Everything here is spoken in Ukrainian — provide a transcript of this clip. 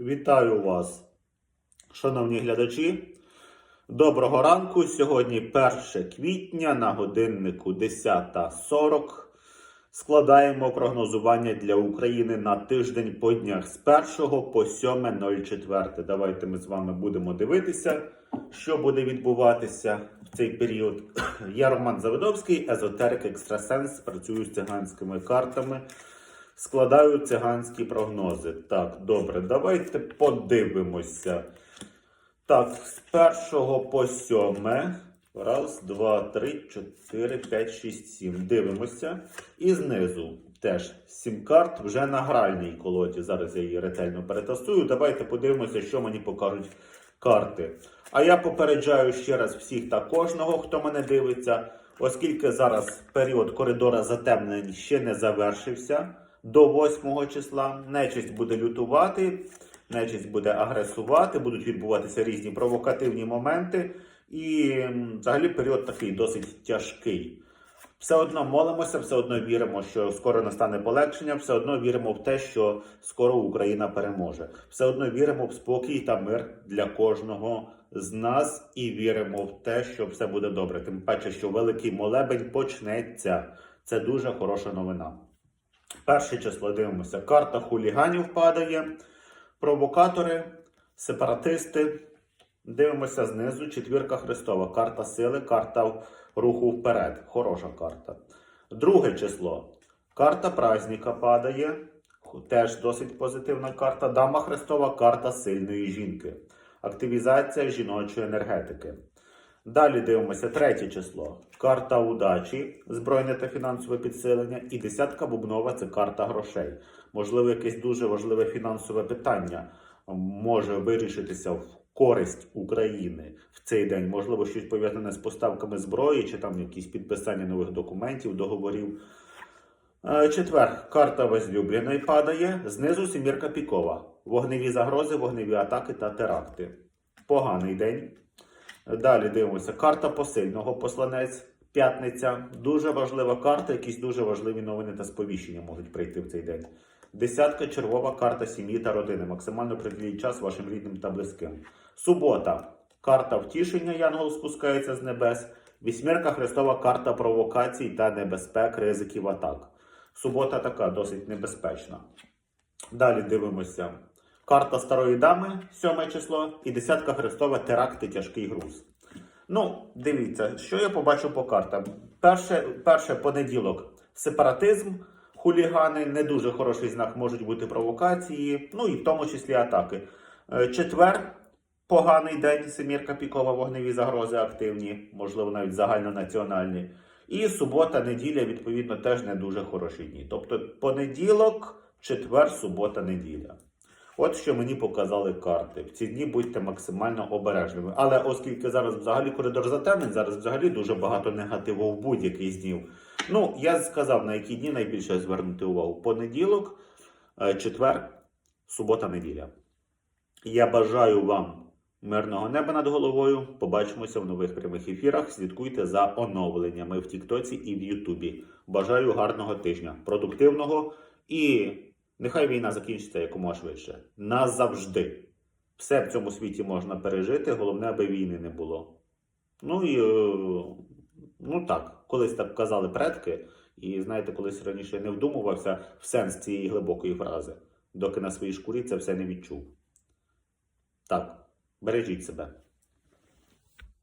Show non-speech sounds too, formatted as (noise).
Вітаю вас, шановні глядачі. Доброго ранку. Сьогодні 1 квітня на годиннику 10.40. Складаємо прогнозування для України на тиждень по днях з 1 по 7.04. Давайте ми з вами будемо дивитися, що буде відбуватися в цей період. (coughs) Я Роман Заводовський, езотерик екстрасенс, працюю з циганськими картами. Складаю циганські прогнози. Так, добре, давайте подивимося. Так, з першого по сьоме. Раз, два, три, чотири, п'ять, шість, сім. Дивимося. І знизу теж сім карт вже на гральній колоді. Зараз я її ретельно перетасую. Давайте подивимося, що мені покажуть карти. А я попереджаю ще раз всіх та кожного, хто мене дивиться, оскільки зараз період коридора затемнень ще не завершився до 8 числа. Нечисть буде лютувати, нечисть буде агресувати, будуть відбуватися різні провокативні моменти. І взагалі період такий досить тяжкий. Все одно молимося, все одно віримо, що скоро настане полегшення, все одно віримо в те, що скоро Україна переможе. Все одно віримо в спокій та мир для кожного з нас і віримо в те, що все буде добре. Тим паче, що великий молебень почнеться. Це дуже хороша новина. Перше число дивимося. Карта хуліганів падає, провокатори, сепаратисти. Дивимося знизу. Четвірка Христова. Карта сили, карта руху вперед. Хороша карта. Друге число. Карта праздника падає. Теж досить позитивна карта. Дама Христова, карта сильної жінки. Активізація жіночої енергетики. Далі дивимося третє число. Карта удачі, збройне та фінансове підсилення. І десятка бубнова це карта грошей. Можливо, якесь дуже важливе фінансове питання може вирішитися в користь України в цей день. Можливо, щось пов'язане з поставками зброї, чи там якісь підписання нових документів, договорів. Е, Четвер. Карта возлюбленої падає. Знизу сімірка пікова. Вогневі загрози, вогневі атаки та теракти. Поганий день. Далі дивимося. Карта посильного посланець. П'ятниця. Дуже важлива карта, якісь дуже важливі новини та сповіщення можуть прийти в цей день. Десятка червова карта сім'ї та родини. Максимально приділіть час вашим рідним та близьким. Субота. Карта втішення. Янгол спускається з небес. Вісьмірка Христова карта провокацій та небезпек, ризиків атак. Субота така досить небезпечна. Далі дивимося. Карта старої дами, сьоме число, і десятка Христова теракти тяжкий груз. Ну, дивіться, що я побачу по картам. Перше, перше понеділок сепаратизм, хулігани, не дуже хороший знак, можуть бути провокації, ну і в тому числі атаки. Е, Четвер поганий день, семірка пікова, вогневі загрози активні, можливо, навіть загальнонаціональні. І субота, неділя, відповідно, теж не дуже хороші дні. Тобто понеділок, четвер, субота, неділя. От що мені показали карти. В ці дні будьте максимально обережними. Але оскільки зараз взагалі коридор затемнень, зараз взагалі дуже багато негативу в будь-який днів. Ну, я сказав, на які дні найбільше звернути увагу. Понеділок, е, четвер, субота, неділя. Я бажаю вам мирного неба над головою. Побачимося в нових прямих ефірах. Слідкуйте за оновленнями в Тіктоці і в Ютубі. Бажаю гарного тижня, продуктивного і нехай війна закінчиться якомога швидше. Назавжди. Все в цьому світі можна пережити, головне, аби війни не було. Ну і е, ну так, колись так казали предки, і знаєте, колись раніше не вдумувався в сенс цієї глибокої фрази, доки на своїй шкурі це все не відчув. Так, бережіть себе.